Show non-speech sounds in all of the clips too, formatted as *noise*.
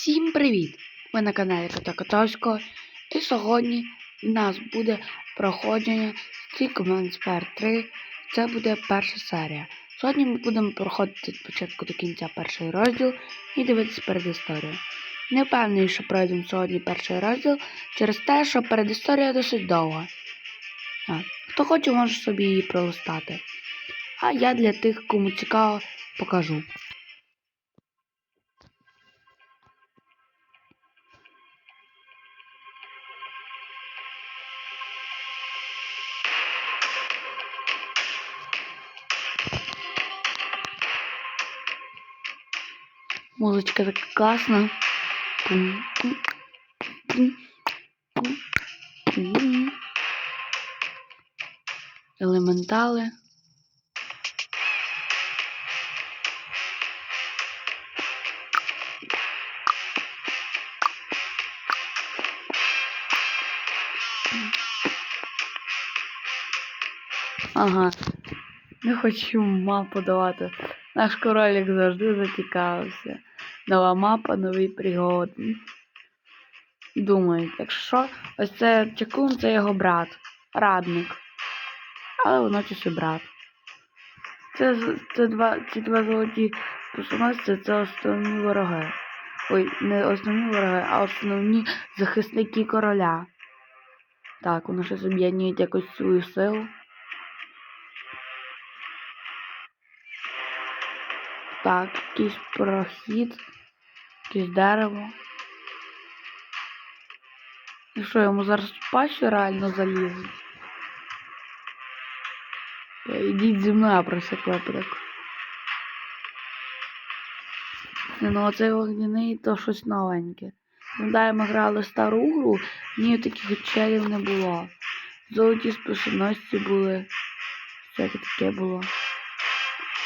Всім привіт! Ви на каналі Кота Котовського. І сьогодні в нас буде проходження Stick Spare 3. Це буде перша серія. Сьогодні ми будемо проходити від початку до кінця перший розділ і дивитися передісторію. Не впевнений, що пройдемо сьогодні перший розділ через те, що передісторія досить довга. А, хто хоче, може собі її пролистати. А я для тих, кому цікаво, покажу. Музичка така класна. Елементали. Ага. Не хочу мапу давати. Наш королік завжди зацікавився. Нова мапа, нові пригоди. Думають, якщо що, ось це чекун це його брат, радник. Але водночас і брат. Це, це два, ці два золоті персонажці це основні вороги. Ой, не основні вороги, а основні захисники короля. Так, вони щось об'єднують якось свою силу. Так, якийсь прохід, якесь дерево. І що, йому зараз пащу реально залізуть? Та Йдіть зі мною про всяк випадок. Не, Ну оцей вогняний то щось новеньке. Пам'ятаю, ми грали стару гру, ні таких челів не було. Золоті способності були. Всяке таке було.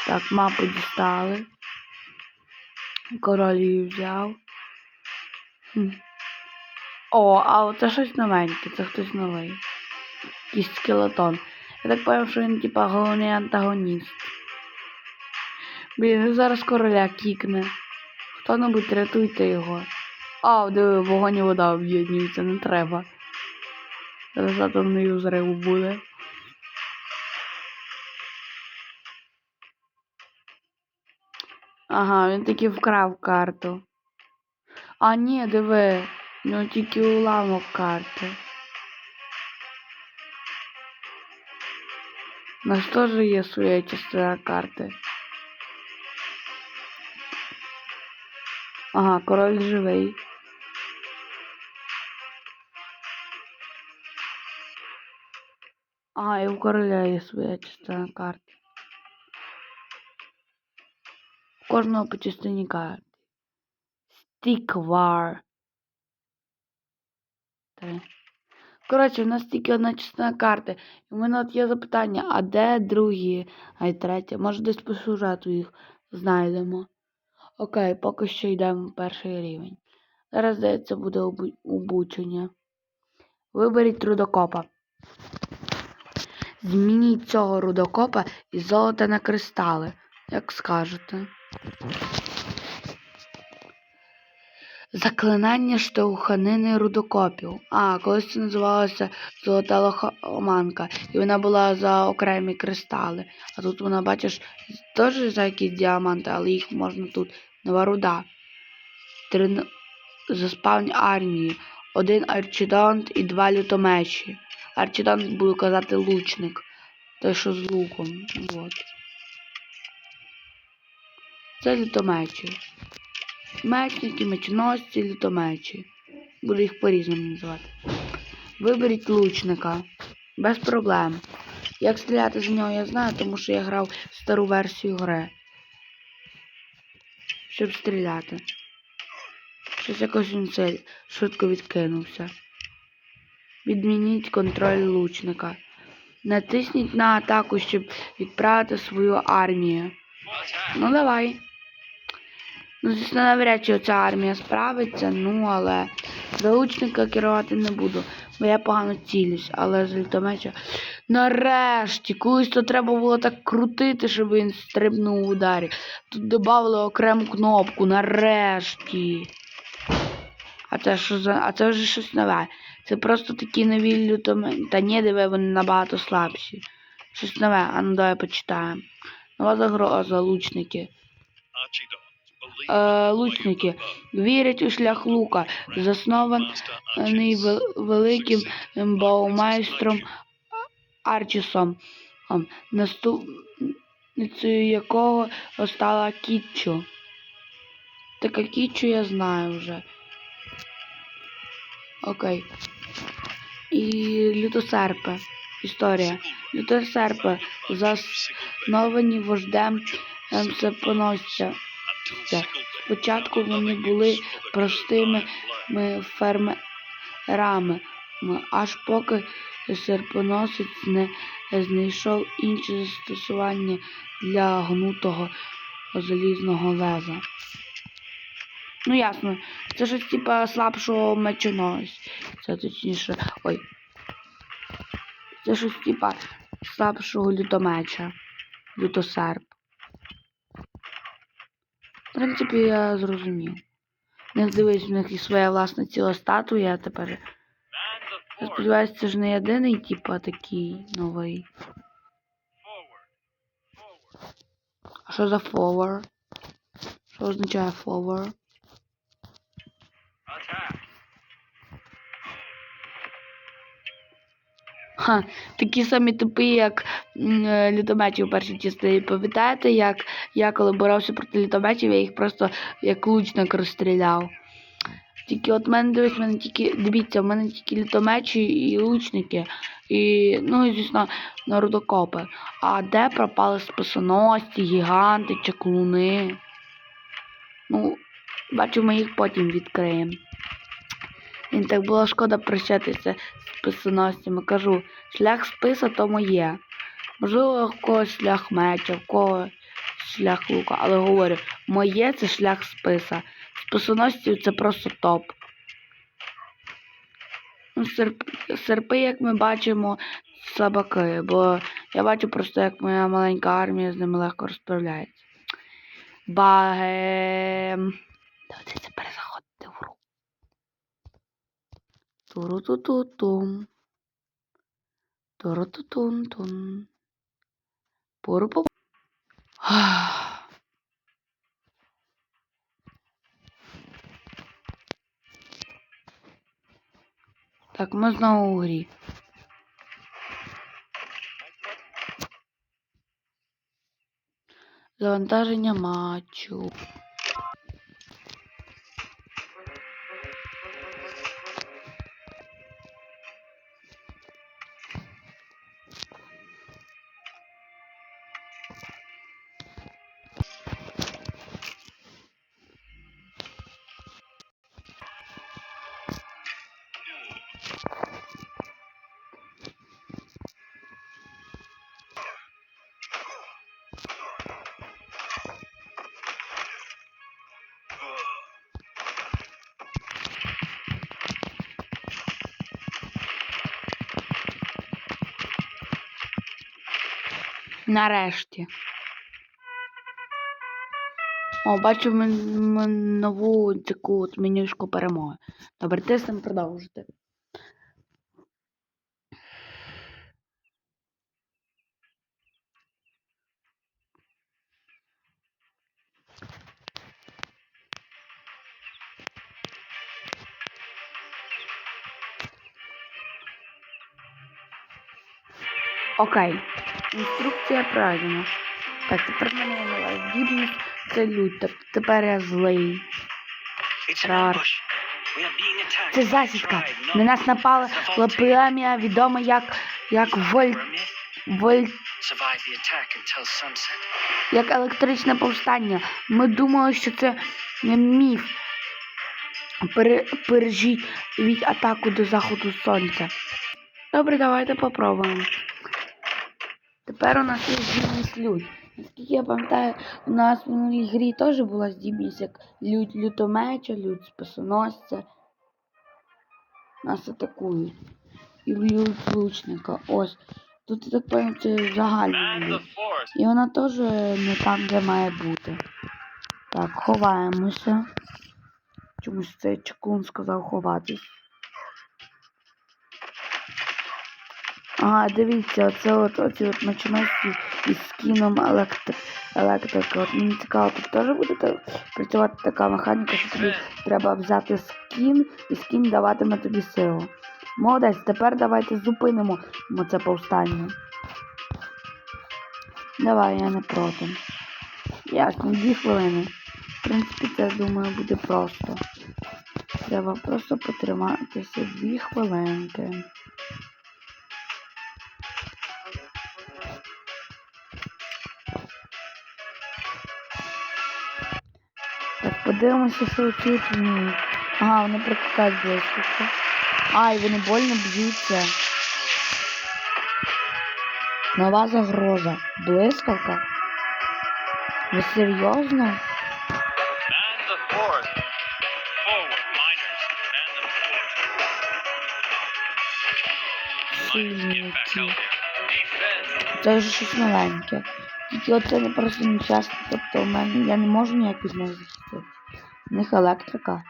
Так, мапу дістали. Король її взяв. О, а оце щось новеньке, це хтось новий. Якийсь скелетон. Я так поняв, що він типа головний антагоніст. Блін, зараз короля кікне. Хто-небудь рятуйте його. А, диви, вогонь і вода об'єднуються, не треба. Зараз атомний взрив буде. Ага, він таки вкрав карту. А ні, диви, нього тільки уламок карти. У нас теж є своя частина карти. Ага, король живий. Ага, і у короля є своя частина карти. Кожного по частині карти. Стіквар. Коротше, в нас тільки одна частина карти. І в мене от є запитання, а де другі, а й третя? Може десь по сюжету їх знайдемо. Окей, поки що йдемо в перший рівень. Зараз, здається, буде обучення. Виберіть рудокопа. Змініть цього рудокопа із золота на кристали, як скажете. Заклинання штовханини рудокопів. А, колись це називалося Золота лохоманка, і вона була за окремі кристали. А тут вона, бачиш, теж за якісь діаманти, але їх можна тут. Нова руда. Трин... Заспавнь армії. Один арчидонт і два лютомечі. Арчидонт, буду казати, лучник. Той, що з луком. От. Це лютомечі. Мечники, мечоносці, лютомечі. Буду їх по-різному називати. Виберіть лучника. Без проблем. Як стріляти з нього я знаю, тому що я грав стару версію гри. Щоб стріляти. Щось якось він швидко відкинувся. Відмініть контроль лучника. Натисніть на атаку, щоб відправити свою армію. Ну давай. Ну, звісно, навряд чи ця армія справиться, ну але за лучника керувати не буду, бо я погано цілюсь, але з літомеча. Нарешті, колись то треба було так крутити, щоб він стрибнув у ударі. Тут додали окрему кнопку, нарешті. А це що за. А це вже щось нове. Це просто такі нові лютомети. Та ні, диви, вони набагато слабші. Щось нове, а ну давай почитаємо. Нова загроза, лучники. Е, лучники вірять у шлях лука, заснований великим баумайстром Арчісом, ем, наступницею якого стала Кітчу. Така Кітчу я знаю вже. Окей. І лютосерпи. Історія. Лютосерпи засновані вождем ем, Сепоносця. Спочатку вони були простими фермерами, аж поки серпоносець не знайшов інше застосування для гнутого залізного леза. Ну ясно, це щось типа слабшого мечоносця. Це точніше. Ой. Це щось типа слабшого лютомеча. Лютосерп. В принципі, я зрозумів. Не дивись, і своя власна ціла статуя тепер. Я сподіваюся, це ж не єдиний, типа, такий новий. А що за фовер? Що означає фовер? Ха, такі самі тупі, як е, літометі у першій частині. Пам'ятаєте, як я коли боровся проти літометів, я їх просто як лучник розстріляв. Тільки от мене дивись, мене тільки, дивіться, в мене тільки літомечі і лучники. І, ну, і, звісно, народокопи. А де пропали спасоносці, гіганти, чаклуни? Ну, бачу, ми їх потім відкриємо. І так було шкода прощатися з списоносцями. Кажу, шлях списа то моє. Можливо, в когось шлях меча, в когось шлях лука, але говорю, моє це шлях списа. Списоносців це просто топ. Ну. Серпи, як ми бачимо, слабаки, бо я бачу просто, як моя маленька армія з ними легко розправляється. Багем. Доведеться перезаходити в Туру-ту-ту-тум. Туру-ту-тун-тун. Пуру-пу. *sighs* Так, ми знову у грі. Завантаження матчу. Нарешті. О, бачу ми, ми нову таку от менюшку перемоги. Добре, тиснемо продовжити. Окей. Інструкція пройдена. Так, тепер в мене нова здібність. Це лють. Тепер я злий. Рар. Це засідка. На нас напала плем'я, відоме як, як Воль... Воль... як електричне повстання. Ми думали, що це міф. Пере... Пережіть від атаку до заходу сонця. Добре, давайте попробуємо. Тепер у нас є здібність людь. Наскільки я пам'ятаю, у нас в минулій грі теж була здібність як людь лютомеча, людь спасоносця. Нас атакують. І людь лучника. Ось. Тут я так пам'ятаю, це загальна людь. І вона теж не там, де має бути. Так, ховаємося. Чомусь цей чекун сказав ховатись. Ага, дивіться, оце от оці от начиності із скіном електри... електрики. От мені цікаво, тут теж буде працювати така механіка, що тобі треба взяти скін, і скін даватиме тобі силу. Молодець, тепер давайте зупинимо мо це повстання. Давай, я не проти. Ясно, дві хвилини. В принципі, це думаю буде просто. Треба просто потриматися дві хвилинки. Подивимося, що тут вміють. Ага, вони прикакають близько. Ай, вони больно б'ються. Нова загроза. Блискавка? Ви серйозно? Сильні ті. Це вже щось новеньке. Тільки оце не просто нечасно, тобто у мене я не можу ніяк них У них електрика.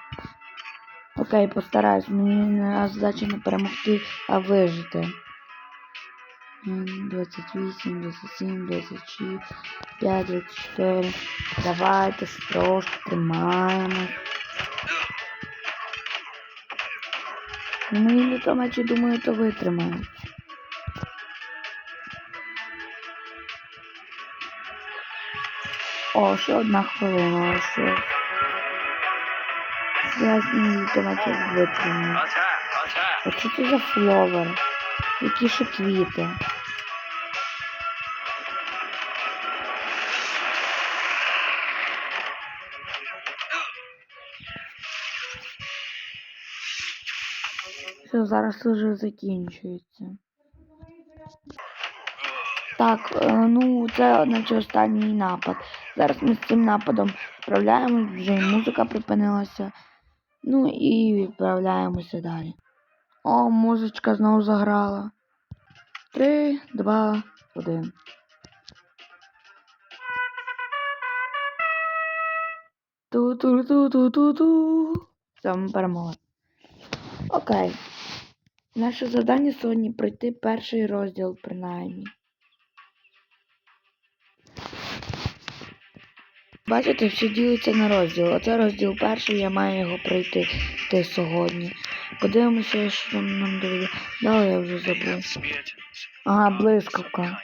Окей, постараюсь. Мені не задача не перемогти, а вижити. 28, 27, 26, 5, 24. Давайте трошки тримаємо. Ну, Мої літомачі, думаю, то витримають. О, ще одна хвилина, ще. Я. Attack, attack. А що це за фловер? Які ще квіти? Все, зараз уже закінчується. Так, е, ну це наче останній напад. Зараз ми з цим нападом справляємось, вже і музика припинилася. Ну і відправляємося далі. О, музичка знову заграла. Три, два, один. Ту-ту-ту-ту-ту-ту. Все, ми перемогли. Окей. Наше завдання сьогодні пройти перший розділ, принаймні. Бачите, все ділиться на розділ. Оце розділ перший, я маю його пройти ти сьогодні. Подивимося, що там нам доведе. Далі я вже забув. Ага, блискавка.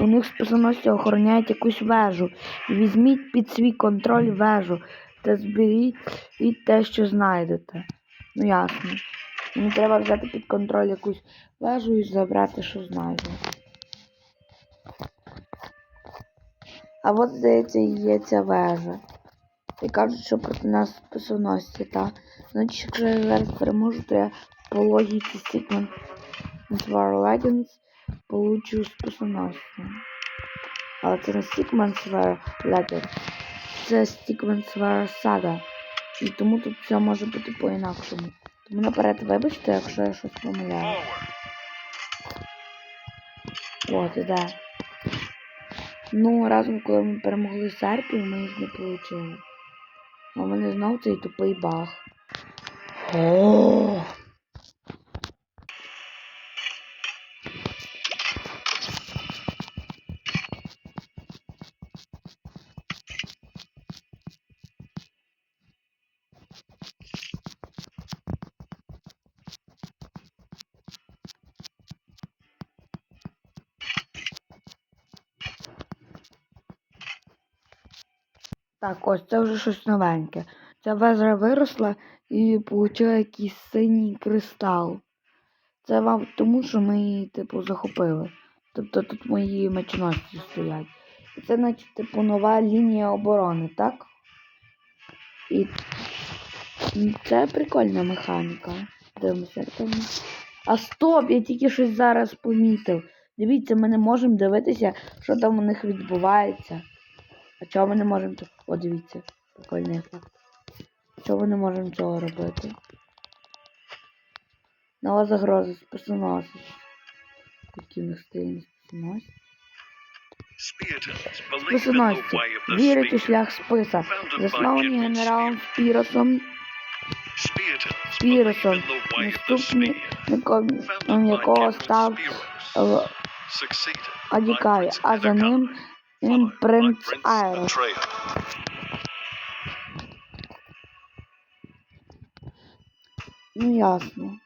У них списоносці охороняють якусь вежу. Візьміть під свій контроль вежу та зберіть і те, що знайдете. Ну ясно. Мені треба взяти під контроль якусь вежу і забрати, що знайду. А от, здається, є ця вежа. І кажуть, що проти нас списоносці, та. Значить, якщо я зараз переможу, то я по логіці Sigmund War Legends получу списоносця. Але це не Sigmund War Legends, це Sigmund War Saga. І тому тут все може бути по-інакшому. Тому наперед вибачте, якщо я щось помиляю. От, іде. Ну, разом, коли ми перемогли серпів, ми їх не отримали. А в мене знов цей тупий баг. О! Так, ось це вже щось новеньке. Ця вежа виросла і отримала якийсь синій кристал. Це вам тому, що ми її, типу, захопили. Тобто тут мої мечоносці стоять. І це, наче, типу, нова лінія оборони, так? І це прикольна механіка. Дивимося. А стоп! Я тільки щось зараз помітив. Дивіться, ми не можемо дивитися, що там у них відбувається. А чого ми не можемо тут? О, дивіться, прикольний ефект. Чого ми не можемо цього робити? Нова загроза списоносить. Які в них стильні the Списоносці. Вірить у шлях списа. Засновані генералом Спіросом. Спіросом, наступником якого став е, Адікай, а за ним Followed принц. Atreus. Ну ясно.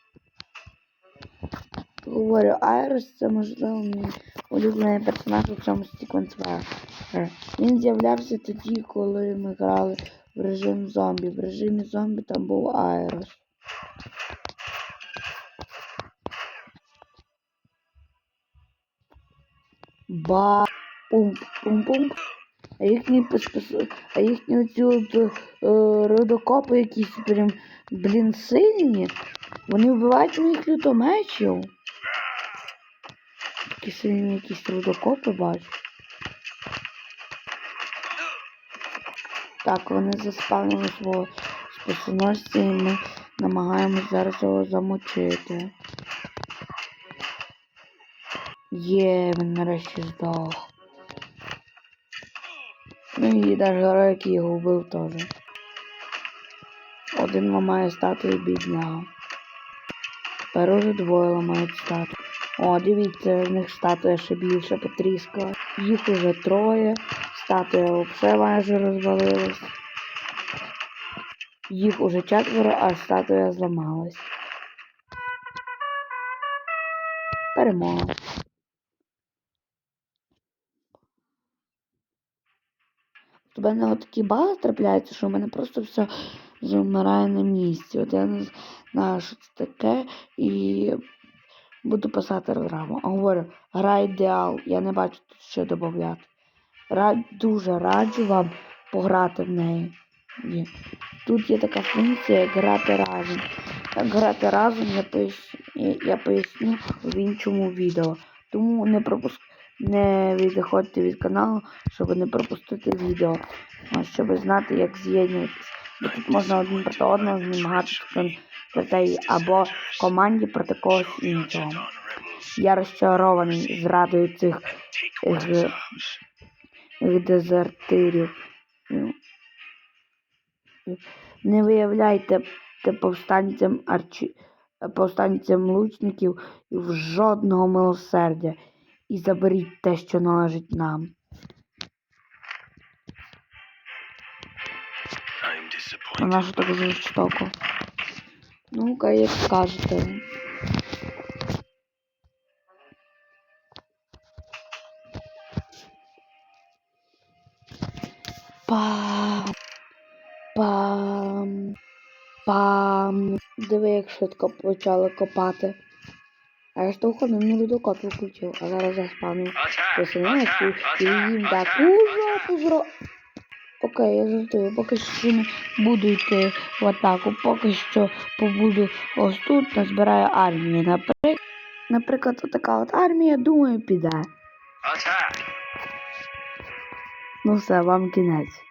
Говорю, Айрос це можливо мій улюблений персонаж у цьому секвенсвері. Він з'являвся тоді, коли ми грали в режим зомбі. В режимі зомбі там був Айрос. Ба пум пум пум. А їхні а їхні оці от е, родокопи якісь прям, блін, сильні. Вони вбивають моїх лютомечів. Такі сильні якісь рудокопи бачу. Так, вони заспавнили свого спасоносця і ми намагаємось зараз його замочити. Є, він нарешті здох. І навіть герой, який його вбив теж. Один ламає статую бідняга. Тепер уже двоє ламають статую. О, дивіться, в них статуя ще більше потріскала. Їх уже троє. Статуя взагалі майже розвалилась. Їх уже четверо, а статуя зламалась. Перемога. У мене такі баги трапляються, що в мене просто все замирає на місці. От я не знаю, що це таке, і буду писати програму. А говорю, гра ідеал, я не бачу тут що додати. Ра... Дуже раджу вам пограти в неї. Є. Тут є така функція, як грати разом. Як грати разом я, пояс... я- поясню в іншому відео. Тому не пропуск... не відходьте від каналу, щоб не пропустити відео. А щоб знати, як з'єднуватися. Бо тут можна один проти одного змагатися проти або команді проти когось іншого. Я розчарований зрадою цих е, е, дезертирів. Ну, Не виявляйте повстанцям арчі... повстанцям лучників в жодного милосердя і заберіть те, що належить нам. I'm А disappointed. нащо так жорстоко? Ну-ка, як скажете. Пам. Пам. Пам. Диви, як швидко почали копати. А я ж того не рудокоп включив, а зараз. Attack! Посилаюсь Attack! і їм таку Attack! жопу. Окей, я жартую, поки що не буду йти в атаку, поки що побуду ось тут, назбираю армію. Напри... Наприклад, така от армія, думаю, піде. Ну все, вам кінець.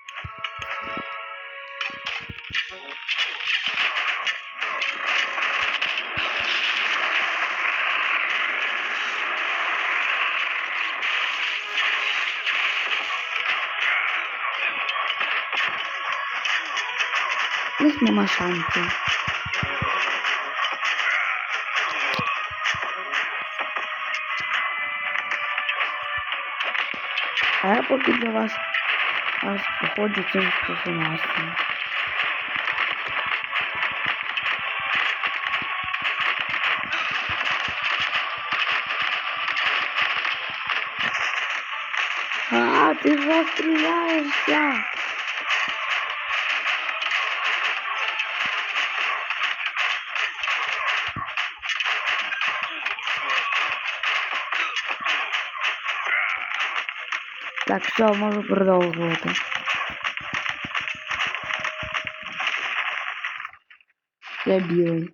Шансів. А я поки для вас ось походжу цим способностям. А, ти ж Так, все, можу продовжувати. Я білий.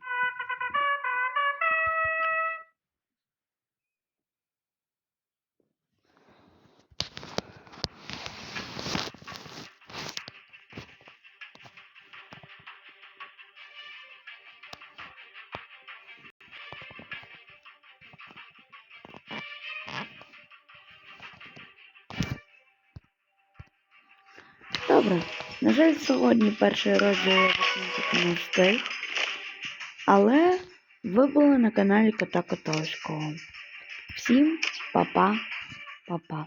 На жаль, сьогодні перший розділ я не встиг. Але ви були на каналі Кота Котовського. Всім па-па, па-па.